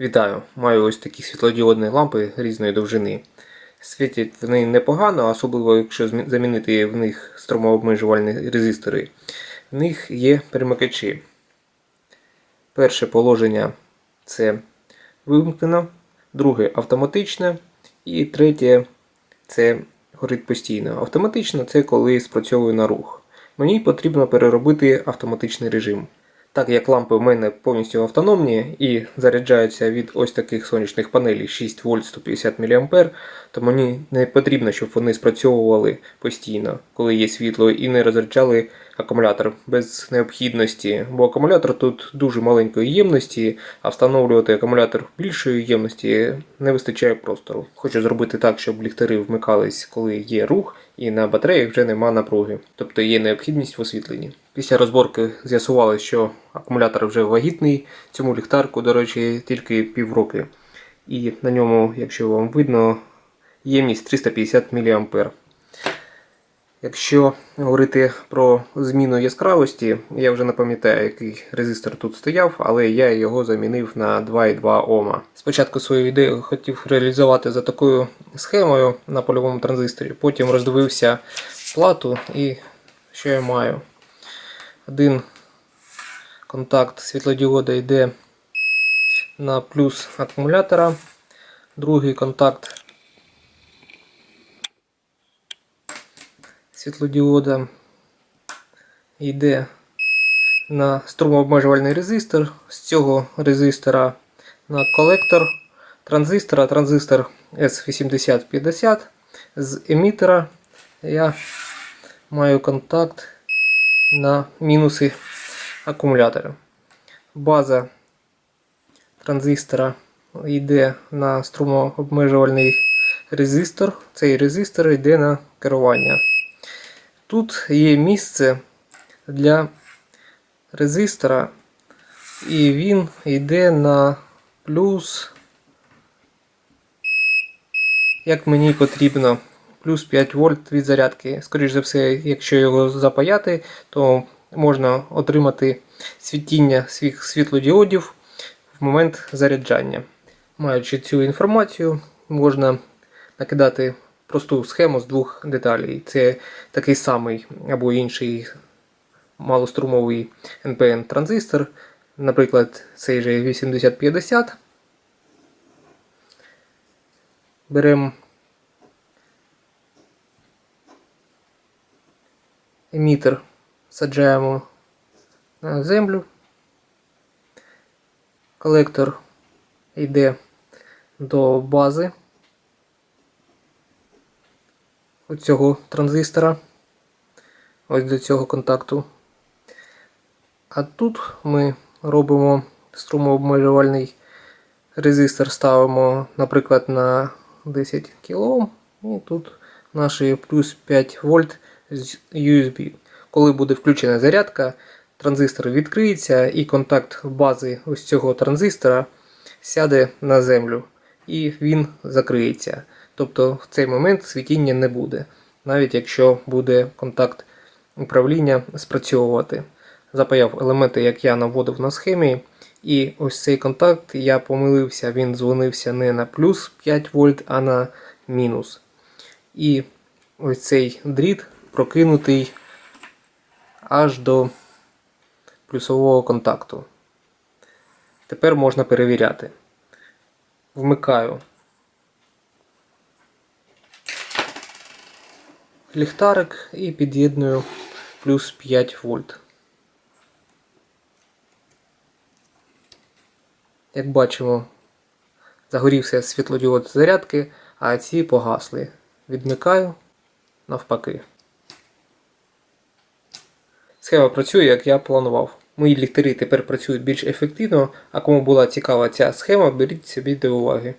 Вітаю! Маю ось такі світлодіодні лампи різної довжини. Світять вони непогано, особливо якщо замінити в них струмообмежувальні резистори. В них є перемикачі. Перше положення це вимкнено, друге автоматичне, і третє це горить постійно. Автоматично це коли спрацьовує на рух. Мені потрібно переробити автоматичний режим. Так як лампи в мене повністю автономні і заряджаються від ось таких сонячних панелей 6 вольт 150 мА, то мені не потрібно, щоб вони спрацьовували постійно, коли є світло, і не розряджали акумулятор без необхідності, бо акумулятор тут дуже маленької ємності, а встановлювати акумулятор більшої ємності не вистачає простору. Хочу зробити так, щоб ліхтари вмикались, коли є рух, і на батареях вже нема напруги, тобто є необхідність в освітленні. Після розборки з'ясували, що акумулятор вже вагітний, цьому ліхтарку, до речі, тільки півроки. І на ньому, якщо вам видно, ємність 350 мА. Якщо говорити про зміну яскравості, я вже не пам'ятаю, який резистор тут стояв, але я його замінив на 2,2 Ома. Спочатку свою ідею хотів реалізувати за такою схемою на польовому транзисторі, потім роздивився плату і що я маю. Один контакт світлодіода йде на плюс акумулятора, другий контакт світлодіода йде на струмообмежувальний резистор. З цього резистора на колектор транзистора, транзистор S8050. З емітера я маю контакт на мінуси акумулятора. База транзистора йде на струмообмежувальний резистор. Цей резистор йде на керування. Тут є місце для резистора, і він йде на плюс, як мені потрібно, плюс 5 вольт від зарядки. Скоріше за все, якщо його запаяти, то можна отримати світіння своїх світлодіодів в момент заряджання. Маючи цю інформацію, можна накидати просту схему з двох деталей. Це такий самий або інший малострумовий NPN транзистор, наприклад, цей же 8050. Беремо емітер, саджаємо на землю. Колектор йде до бази оцього транзистора. Ось до цього контакту. А тут ми робимо струмообмежувальний резистор, ставимо, наприклад, на 10 кОм. І тут наші плюс 5 вольт з USB. Коли буде включена зарядка, транзистор відкриється і контакт бази ось цього транзистора сяде на землю і він закриється. Тобто в цей момент світіння не буде, навіть якщо буде контакт управління спрацьовувати. Запаяв елементи, як я наводив на схемі. І ось цей контакт я помилився, він дзвонився не на плюс 5 вольт, а на мінус. І ось цей дріт прокинутий аж до плюсового контакту. Тепер можна перевіряти. Вмикаю ліхтарик і під'єдную плюс 5 вольт. Як бачимо, загорівся світлодіод зарядки, а ці погасли. Відмикаю навпаки. Схема працює, як я планував. Мої ліхтарі тепер працюють більш ефективно, а кому була цікава ця схема, беріть собі до уваги.